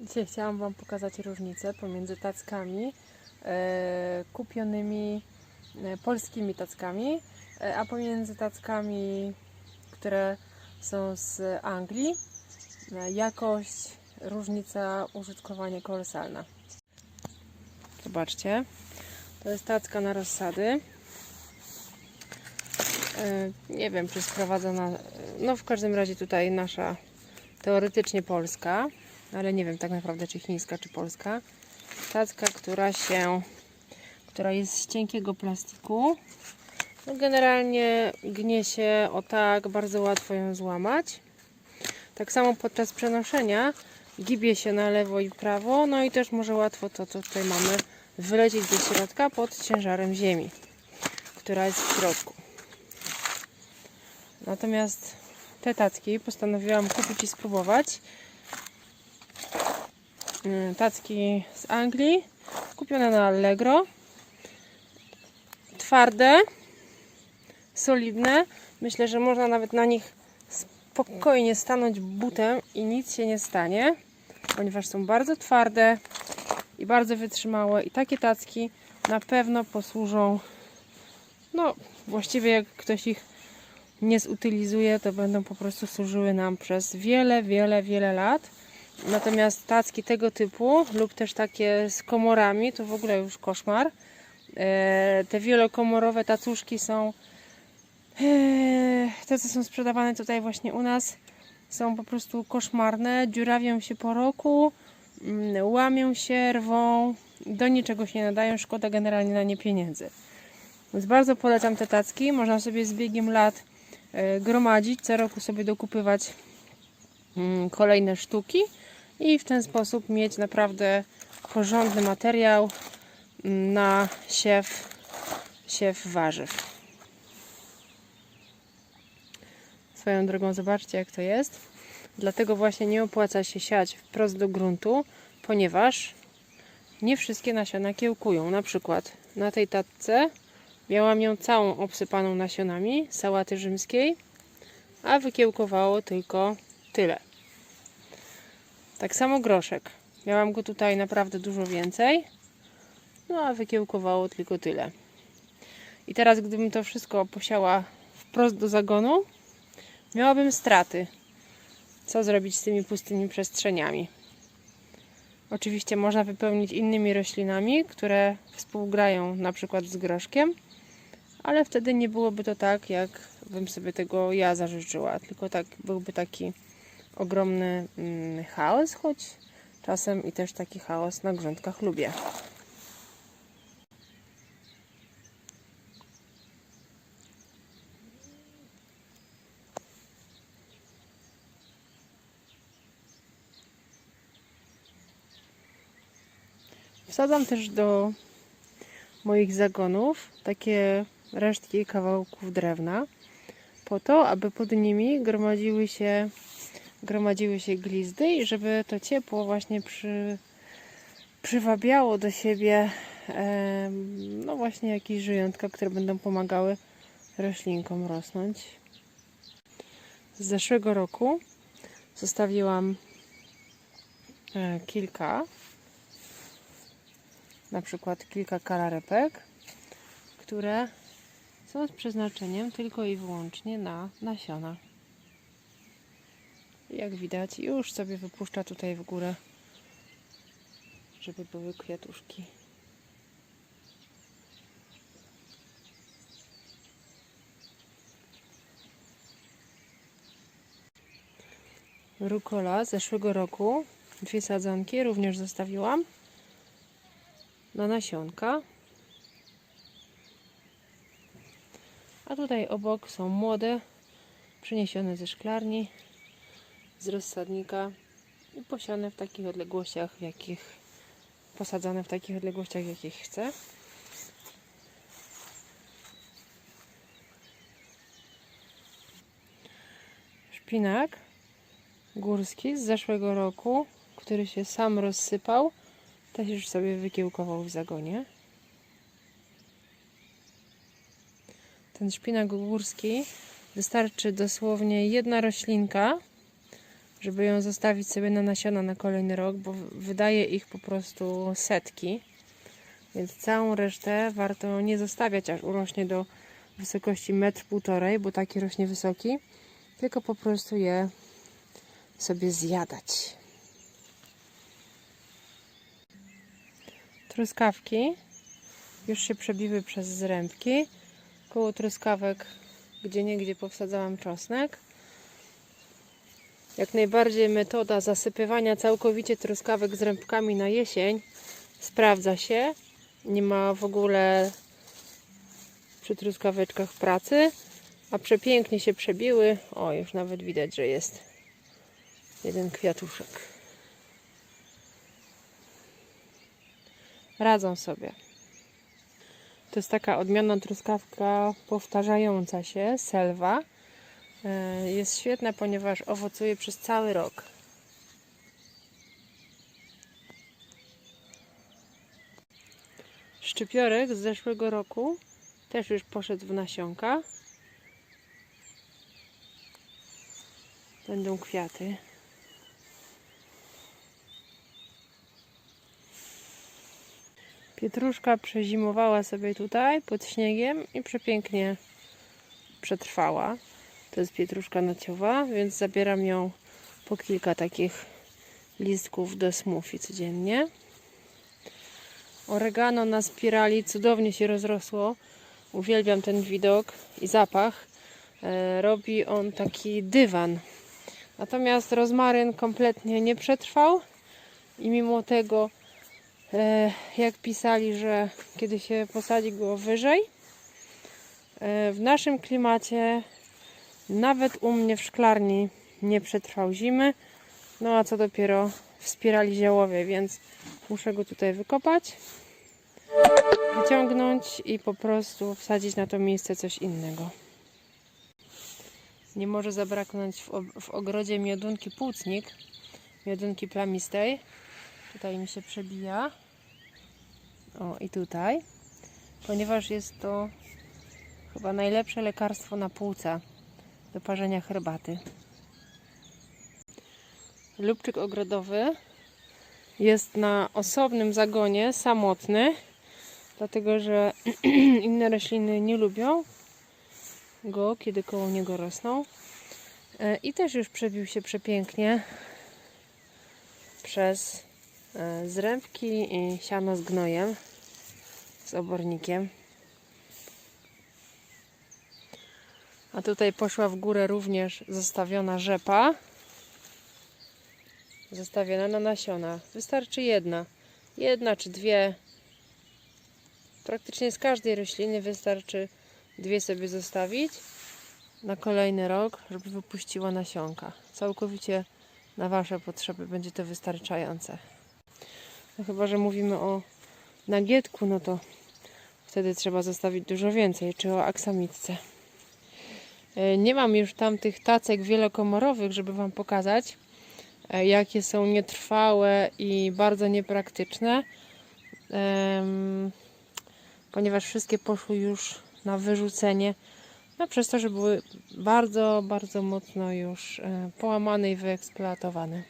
Dzisiaj chciałam Wam pokazać różnicę pomiędzy tackami e, kupionymi e, polskimi tackami, e, a pomiędzy tackami, które są z Anglii. Jakość, różnica, użytkowanie kolosalna. Zobaczcie, to jest tacka na rozsady. Nie wiem, czy sprowadzona, no w każdym razie tutaj nasza teoretycznie polska, ale nie wiem tak naprawdę czy chińska, czy polska. Tacka, która się, która jest z cienkiego plastiku. No generalnie gnie się o tak, bardzo łatwo ją złamać. Tak samo podczas przenoszenia gibie się na lewo i prawo, no i też może łatwo to, co tutaj mamy, wylecieć do środka pod ciężarem ziemi, która jest w środku. Natomiast te tacki postanowiłam kupić i spróbować. Tacki z Anglii, kupione na Allegro. Twarde, solidne. Myślę, że można nawet na nich spokojnie stanąć butem i nic się nie stanie, ponieważ są bardzo twarde i bardzo wytrzymałe. I takie tacki na pewno posłużą, no właściwie jak ktoś ich nie zutylizuje, to będą po prostu służyły nam przez wiele, wiele, wiele lat. Natomiast tacki tego typu lub też takie z komorami to w ogóle już koszmar. E, Te wielokomorowe tacuszki są e, te co są sprzedawane tutaj właśnie u nas są po prostu koszmarne, dziurawią się po roku, mm, łamią się, rwą, do niczego się nie nadają, szkoda generalnie na nie pieniędzy. Więc bardzo polecam te tacki, można sobie z biegiem lat e, gromadzić, co roku sobie dokupywać mm, kolejne sztuki i w ten sposób mieć naprawdę porządny materiał mm, na siew, siew warzyw. Swoją drogą zobaczcie jak to jest. Dlatego właśnie nie opłaca się siać wprost do gruntu, ponieważ nie wszystkie nasiona kiełkują. Na przykład na tej tatce miałam ją całą obsypaną nasionami sałaty rzymskiej, a wykiełkowało tylko tyle. Tak samo groszek. Miałam go tutaj naprawdę dużo więcej, no a wykiełkowało tylko tyle. I teraz, gdybym to wszystko posiała wprost do zagonu, miałabym straty. Co zrobić z tymi pustymi przestrzeniami? Oczywiście można wypełnić innymi roślinami, które współgrają na przykład z groszkiem, ale wtedy nie byłoby to tak, jak bym sobie tego ja zażyczyła, tylko tak byłby taki ogromny mm, chaos, choć czasem i też taki chaos na grządkach lubię. Wsadzam też do moich zagonów takie resztki kawałków drewna po to, aby pod nimi gromadziły się gromadziły się glizdy i żeby to ciepło właśnie przy, przywabiało do siebie no właśnie jakieś żyjątka, które będą pomagały roślinkom rosnąć. Z zeszłego roku zostawiłam e, kilka, na przykład kilka kalarepek, które są z przeznaczeniem tylko i wyłącznie na nasiona. Jak widać, już sobie wypuszcza tutaj w górę, żeby były kwiatuszki. Rukola z zeszłego roku, dwie sadzonki również zostawiłam na nasionka. A tutaj obok są młode, przyniesione ze szklarni z rozsadnika i posiane w takich odległościach, w jakich posadzone w takich odległościach, jakich chcę. Szpinak górski z zeszłego roku, który się sam rozsypał, też już sobie wykiełkował w zagonie. Ten szpinak górski wystarczy dosłownie jedna roślinka, żeby ją zostawić sobie na nasiona na kolejny rok, bo wydaje ich po prostu setki. Więc całą resztę warto nie zostawiać, aż urośnie do wysokości 1,5 m, bo taki rośnie wysoki, tylko po prostu je sobie zjadać. Truskawki już się przebiły przez zrębki. Koło truskawek gdzie niegdzie powsadzałam czosnek. Jak najbardziej metoda zasypywania całkowicie truskawek zrębkami na jesień sprawdza się. Nie ma w ogóle przy truskaweczkach pracy, a przepięknie się przebiły. O, już nawet widać, że jest jeden kwiatuszek. Radzą sobie. To jest taka odmiana truskawka powtarzająca się, selwa. E, Jest świetna, ponieważ owocuje przez cały rok. Szczypiorek z zeszłego roku też już poszedł w nasionka. Będą kwiaty. Pietruszka przezimowała sobie tutaj pod śniegiem i przepięknie przetrwała. To jest pietruszka naciowa, więc zabieram ją po kilka takich listków do smoothie codziennie. Oregano na spirali cudownie się rozrosło. Uwielbiam ten widok i zapach. E, robi on taki dywan. Natomiast rozmaryn kompletnie nie przetrwał i mimo tego E, jak pisali, że kiedy się posadzi go wyżej, e, w naszym klimacie, nawet u mnie w szklarni nie przetrwał zimy, no a co dopiero w spirali ziołowej, więc muszę go tutaj wykopać, wyciągnąć i po prostu wsadzić na to miejsce coś innego. Nie może zabraknąć w, w ogrodzie miodunki płucnik, miodunki plamistej. Tutaj mi się przebija. O, i tutaj. Ponieważ jest to chyba najlepsze lekarstwo na płuca do parzenia herbaty. Lubczyk ogrodowy jest na osobnym zagonie, samotny, dlatego że inne rośliny nie lubią go, kiedy koło niego rosną. E, I też już przebił się przepięknie przez e, zrębki i siano z gnojem, z obornikiem. A tutaj poszła w górę również zostawiona rzepa. Zostawiona na nasiona. Wystarczy jedna. Jedna czy dwie. Praktycznie z każdej rośliny wystarczy dwie sobie zostawić na kolejny rok, żeby wypuściła nasionka. Całkowicie na Wasze potrzeby będzie to wystarczające. No chyba, że mówimy o nagietku, no to wtedy trzeba zostawić dużo więcej, czy o aksamitce. E, Nie mam już tamtych tacek wielokomorowych, żeby Wam pokazać, e, jakie są nietrwałe i bardzo niepraktyczne, ponieważ wszystkie poszły już na wyrzucenie, no przez to, że były bardzo, bardzo mocno już e, połamane i wyeksploatowane.